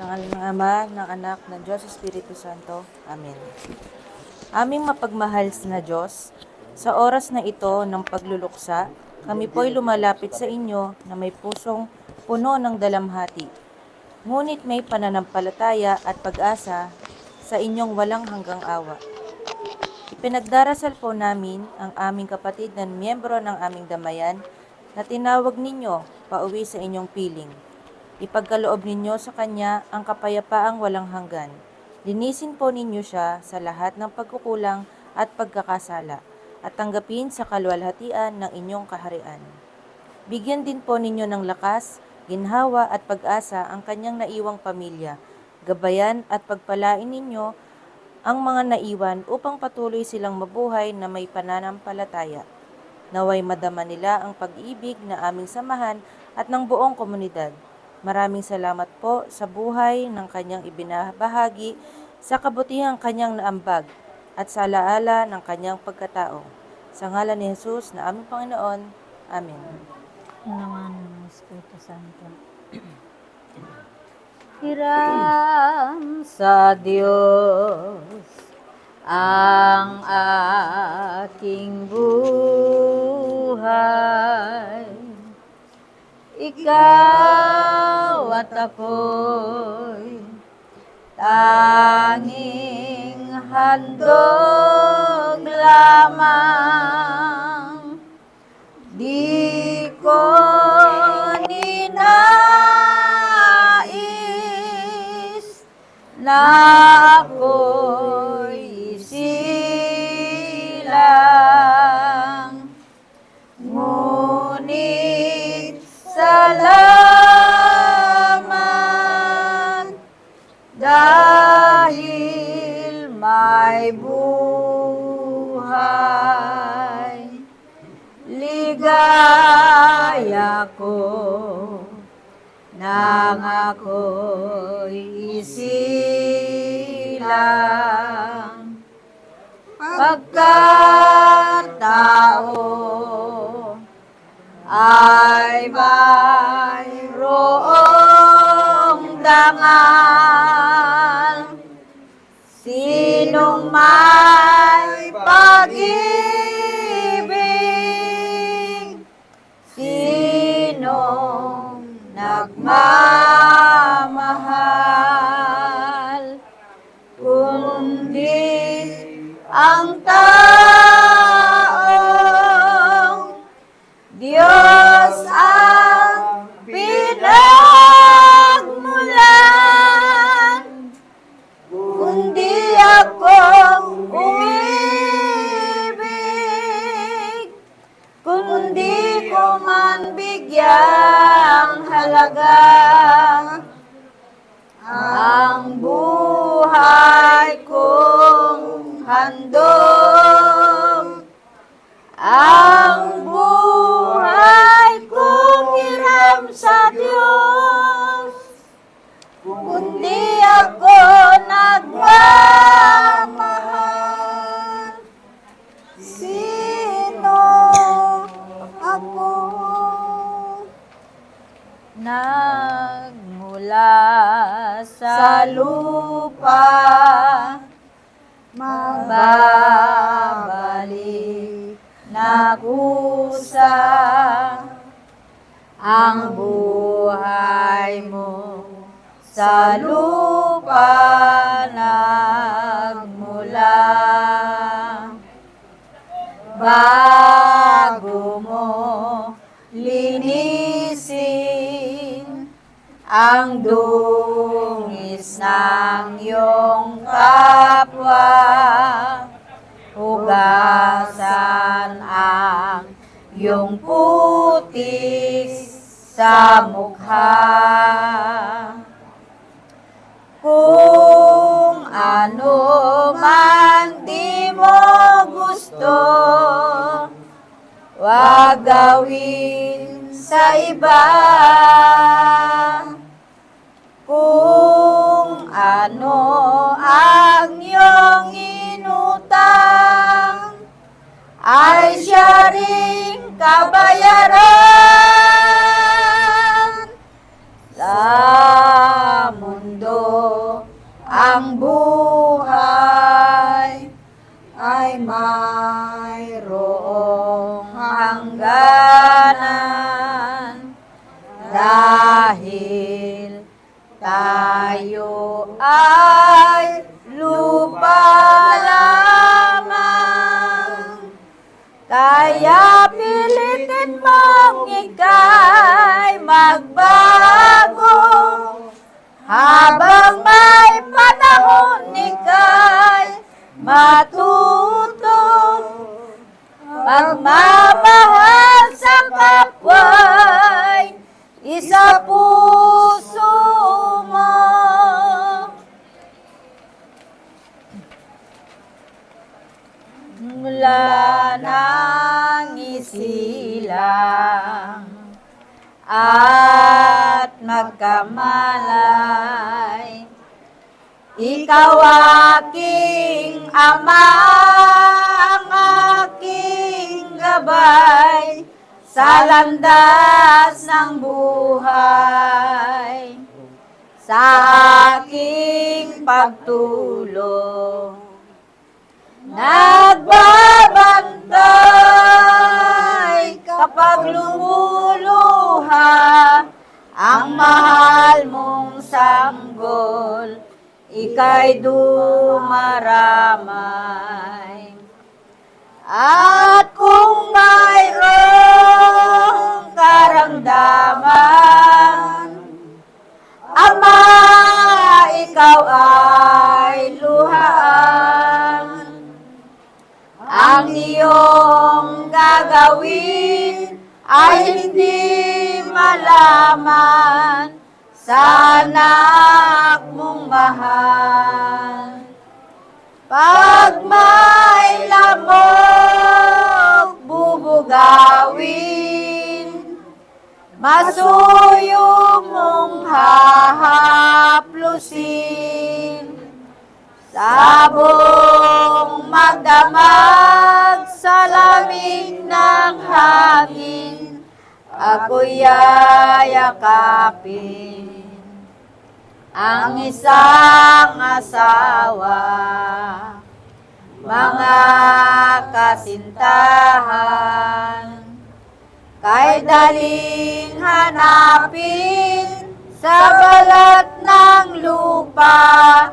Sa ngalan ng Ama, ng Anak, ng Diyos Espiritu Santo. Amen. Aming mapagmahal na Diyos, sa oras na ito ng pagluluksa, kami po'y lumalapit sa inyo na may pusong puno ng dalamhati. Ngunit may pananampalataya at pag-asa sa inyong walang hanggang awa. Ipinagdarasal po namin ang aming kapatid na miyembro ng aming damayan na tinawag ninyo pauwi sa inyong piling. Ipagkaloob ninyo sa kanya ang kapayapaang walang hanggan. Linisin po ninyo siya sa lahat ng pagkukulang at pagkakasala at tanggapin sa kalwalhatian ng inyong kaharian. Bigyan din po ninyo ng lakas, ginhawa at pag-asa ang kanyang naiwang pamilya. Gabayan at pagpalain ninyo ang mga naiwan upang patuloy silang mabuhay na may pananampalataya. Naway madama nila ang pag-ibig na aming samahan at ng buong komunidad. Maraming salamat po sa buhay ng kanyang ibinabahagi, sa kabutihang kanyang naambag, at sa alaala ng kanyang pagkatao. Sa ngalan ni Jesus na aming Panginoon. Amen. naman ng Espiritu Santo. Hiram sa Diyos ang aking buhay. Ikaw at ako'y tanging handog lamang. Di ko ninais na dahil may buhay. Ligaya ko nang ako'y isilang pagkatao ay mayroong dangal nagmamahal, kundi ang taong sa lupa, mababalik na kusa ang buhay mo sa lupa. Nagmula bago mo linisin ang dungis ng iyong kapwa hugasan ang iyong putis sa mukha. Kung ano man di mo gusto, wag sa iba. Kung ano ang iyong inutang, tayo ay lupa lamang. Kaya pilitin mong ika'y magbago. Habang may panahon ika'y matuto. Pagmamahal ikaw aking ama, ang aking gabay sa landas ng buhay. Sa aking pagtulong, nagbabantay kapag lumuluha ang mahal mong sanggol ika'y dumaramay. At kung mayroong karamdaman, Ama, ikaw ay luhaan. Ang iyong gagawin ay hindi malaman sa anak mong mahal. Pag may lamok bubugawin, masuyo mong hahaplusin. Sabong magdamag sa lamig ng hangin, ako'y yayakapin ang isang asawa. Mga kasintahan, kay daling hanapin sa balat ng lupa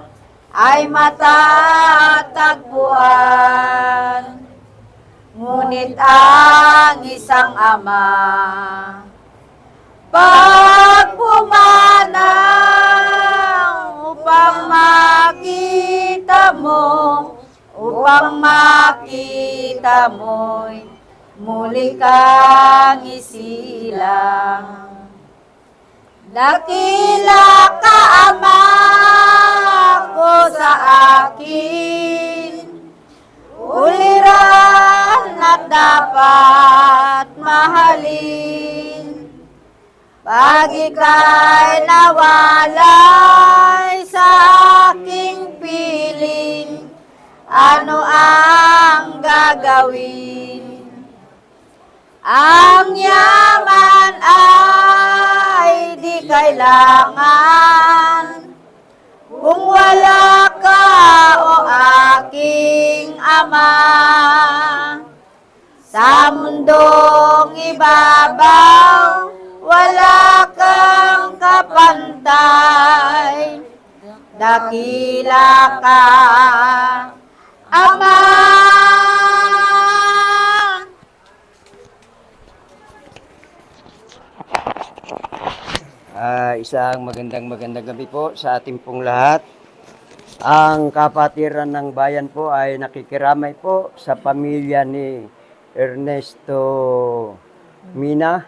ay matatagpuan. Ngunit ang isang ama, pag pumanaw upang makita mo, upang makita mo'y muli kang isilang. Dakila ka, Ama, ko sa akin, uliran at dapat mahalin. Pag ika'y nawalay ano ang gagawin? Ang yaman ay di kailangan kung wala ka o aking ama. Sa mundong ibabaw, wala kang kapantay. Dakila ka, Ama. Ah, isang magandang magandang gabi po sa ating pong lahat. Ang kapatiran ng bayan po ay nakikiramay po sa pamilya ni Ernesto Mina.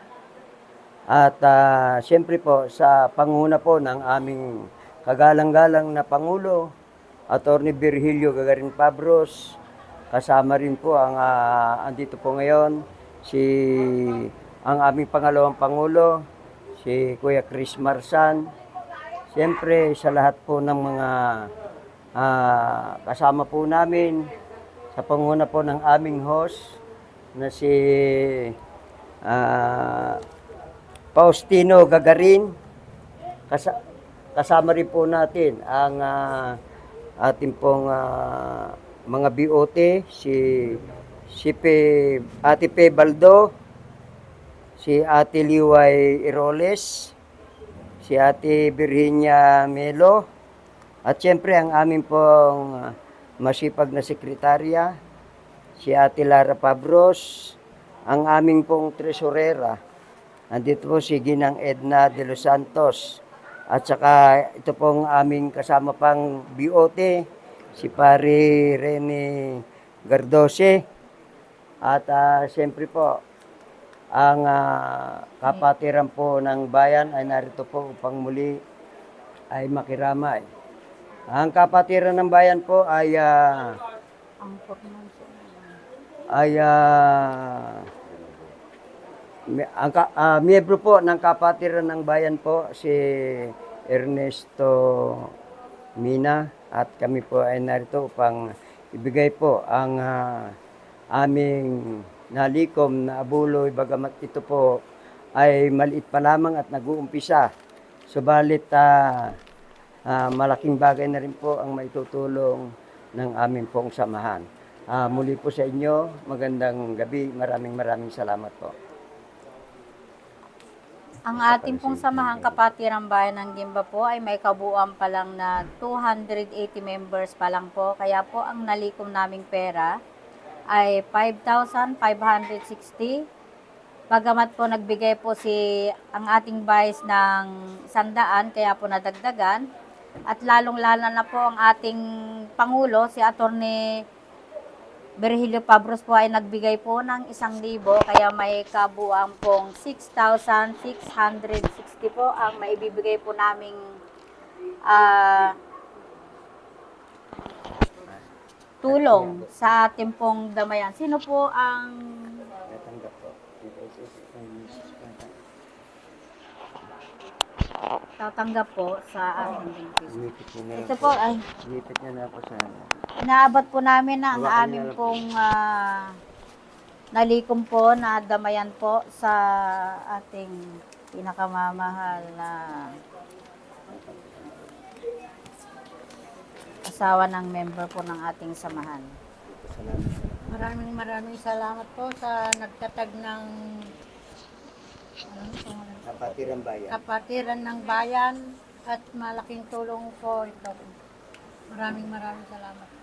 At ah, siyempre po sa panguna po ng aming kagalang-galang na Pangulo, Attorney Virgilio Gagarin Pabros. Kasama rin po ang ah, andito po ngayon si ang aming pangalawang Pangulo, si Kuya Chris Marsan. Siyempre sa lahat po ng mga ah, kasama po namin sa panguna po ng aming host na si ah, Faustino Gagarin. Kasa- kasama rin po natin ang ah, ating pong ah, mga BOT, si si Pe, Ate Pe Baldo, si Ate Liway Iroles, si Ate Virginia Melo, at siyempre ang aming pong ah, masipag na sekretarya, si Ate Lara Pabros, ang aming pong tresurera, andito po si Ginang Edna de los Santos, at saka ito pong aming kasama pang BOT, si Pari Rene Gardose, at ah, siyempre po, ang ah, kapatiran po ng bayan ay narito po upang muli ay makiramay. Ang kapatiran ng bayan po ay ah, ay me- ang ah, miyembro po ng kapatiran ng bayan po si Ernesto Mina at kami po ay narito upang ibigay po ang ah, aming nalikom na abuloy bagamat ito po ay maliit pa lamang at nag-uumpisa. Subalit ah, ah, malaking bagay na rin po ang maitutulong ng aming pong samahan. Ah, muli po sa inyo, magandang gabi. Maraming maraming salamat po. Ang ating pong samahang kapatiran bayan ng Gimba po ay may kabuuan pa lang na 280 members pa lang po. Kaya po ang nalikom naming pera ay 5,560. Bagamat po nagbigay po si ang ating vice ng sandaan, kaya po nadagdagan. At lalong-lalo na po ang ating Pangulo, si Attorney Virgilio Pabros po ay nagbigay po ng isang libo, kaya may kabuang pong 6,660 po ang maibibigay po naming ah, tulong sa ating pong damayan. Sino po ang Natanggap po. Tatanggap po sa niya na Ito po ay Umipit niya na po sa ano. Inaabot po namin na ang Hawakan aming niyo lang po. pong ah, nalikom po na damayan po sa ating pinakamamahal na asawa ng member po ng ating samahan. Maraming maraming salamat po sa nagtatag ng ano, Kapatiran bayan. kapatiran ng bayan at malaking tulong po ito. Maraming maraming salamat.